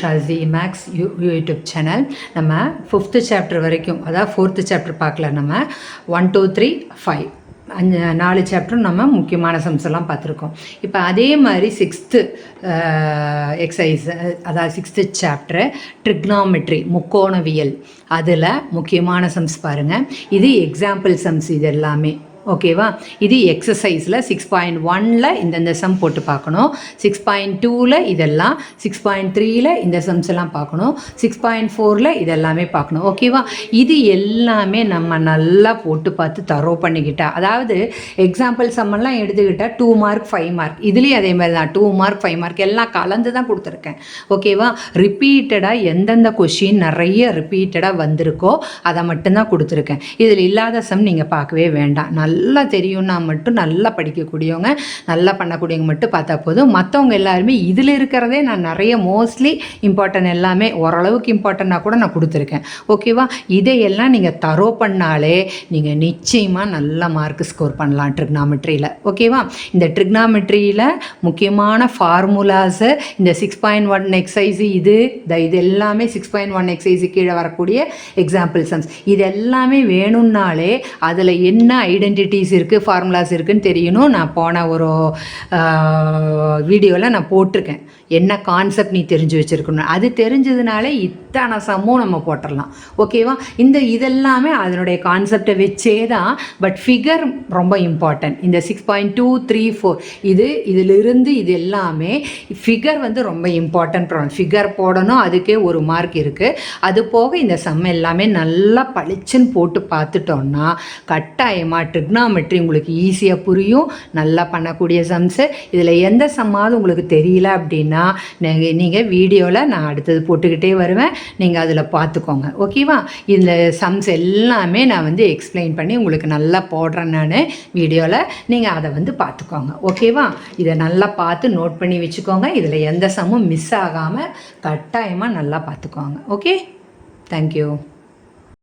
Shasi maths you YouTube channel நம்ம fifth chapter வரைக்கும் அதாவது ஃபோர்த்து சாப்டர் பார்க்கல நம்ம. ஒன் டூ த்ரீ ஃபைவ் அஞ்சு நாலு சாப்டரும் நம்ம முக்கியமான சம்ஸ் எல்லாம் பார்த்துருக்கோம். இப்போ அதே மாதிரி சிக்ஸ்த்து எக்ஸசைஸ் அதாவது சிக்ஸ்த்து சாப்டரு ட்ரிக்னாமெட்ரி முக்கோணவியல். அதில் முக்கியமான சம்ஸ் பாருங்கள் இது எக்ஸாம்பிள் சம்ஸ் இது எல்லாமே. ஓகேவா இது எக்ஸசைஸில் சிக்ஸ் பாயிண்ட் ஒனில் இந்தந்த சம் போட்டு பார்க்கணும். சிக்ஸ் பாயிண்ட் டூவில் இதெல்லாம் சிக்ஸ் பாயிண்ட் த்ரீயில் இந்த சம்ஸ் எல்லாம் பார்க்கணும். சிக்ஸ் பாயிண்ட் ஃபோரில் இதெல்லாமே பார்க்கணும். ஓகேவா இது எல்லாமே நம்ம நல்லா போட்டு பார்த்து தரோ பண்ணிக்கிட்டா. அதாவது எக்ஸாம்பிள் சம்மெல்லாம் எடுத்துக்கிட்டால் டூ மார்க் ஃபைவ் மார்க் இதுலேயும் அதே மாதிரி தான். டூ மார்க் ஃபைவ் மார்க் எல்லாம் கலந்து தான் கொடுத்துருக்கேன். ஓகேவா ரிப்பீட்டடாக எந்தெந்த கொஷின் நிறைய ரிப்பீட்டடாக வந்திருக்கோ அதை மட்டும்தான் கொடுத்துருக்கேன். இதில் இல்லாத சம் நீங்கள் பார்க்கவே வேண்டாம். நல்லா நல்லா தெரியும்னா மட்டும் நல்லா படிக்கக்கூடியவங்க நல்லா பண்ணக்கூடியவங்க மட்டும் பார்த்தா போதும். மற்றவங்க எல்லாருமே இதில் இருக்கிறதே நான் நிறைய மோஸ்ட்லி இம்பார்ட்டன்ட் எல்லாமே ஓரளவுக்கு இம்பார்ட்டண்ட்டாக கூட நான் கொடுத்துருக்கேன். ஓகேவா இதையெல்லாம் நீங்கள் தரோ பண்ணாலே நீங்கள் நிச்சயமாக நல்ல மார்க் ஸ்கோர் பண்ணலாம் ட்ரிக்னாமெட்ரியில் ஓகேவா இந்த ட்ரிக்னாமெட்ரியில் முக்கியமான ஃபார்முலாஸு இந்த சிக்ஸ் பாயிண்ட் ஒன் எக்ஸசைஸ் இது இந்த இது எல்லாமே சிக்ஸ் பாயிண்ட் ஒன் எக்ஸசைஸ் கீழே வரக்கூடிய எக்ஸாம்பிள் சம்ஸ் இது எல்லாமே வேணும்னாலே அதில் என்ன ஐடென்டிட்டிஸ் இருக்குது ஃபார்முலாஸ் இருக்குதுன்னு தெரியணும். நான் போன ஒரு வீடியோவில் நான் போட்டிருக்கேன். என்ன கான்செப்ட் நீ தெரிஞ்சு வச்சுருக்கணும். அது தெரிஞ்சதுனாலே இத்தனை சம்மும் நம்ம போட்டுடலாம் ஓகேவா இந்த இதெல்லாமே அதனுடைய கான்செப்டை வச்சே தான் பட் ஃபிகர் ரொம்ப இம்பார்ட்டன்ட் இந்த six point two three four இது இதிலிருந்து இது எல்லாமே ஃபிகர் வந்து ரொம்ப இம்பார்ட்டன்ட் ப்ராப்ளம் ஃபிகர் போடணும் அதுக்கே ஒரு மார்க் இருக்குது அது போக இந்த சம் எல்லாமே நல்லா பளிச்சுன்னு போட்டு பார்த்துட்டோம்னா கட்டாயமாக ட்ரிக்னாமெட்ரி உங்களுக்கு ஈஸியாக புரியும். நல்லா பண்ணக்கூடிய சம்ஸு இதில் எந்த சம்மாவது உங்களுக்கு தெரியல அப்படின்னா நீங்கள் நீங்கள் வீடியோவில் நான் அடுத்தது போட்டுக்கிட்டே வருவேன். நீங்கள் அதில் பார்த்துக்கோங்க ஓகேவா இந்த சம்ஸ் எல்லாமே நான் வந்து எக்ஸ்பிளைன் பண்ணி உங்களுக்கு நல்லா போடுறேன் நான் வீடியோவில் நீங்கள் அதை வந்து பார்த்துக்கோங்க ஓகேவா இதை நல்லா பார்த்து நோட் பண்ணி வச்சுக்கோங்க. இதில் எந்த சம்மும் மிஸ் ஆகாமல் கட்டாயமாக நல்லா பார்த்துக்கோங்க ஓகே தேங்க்யூ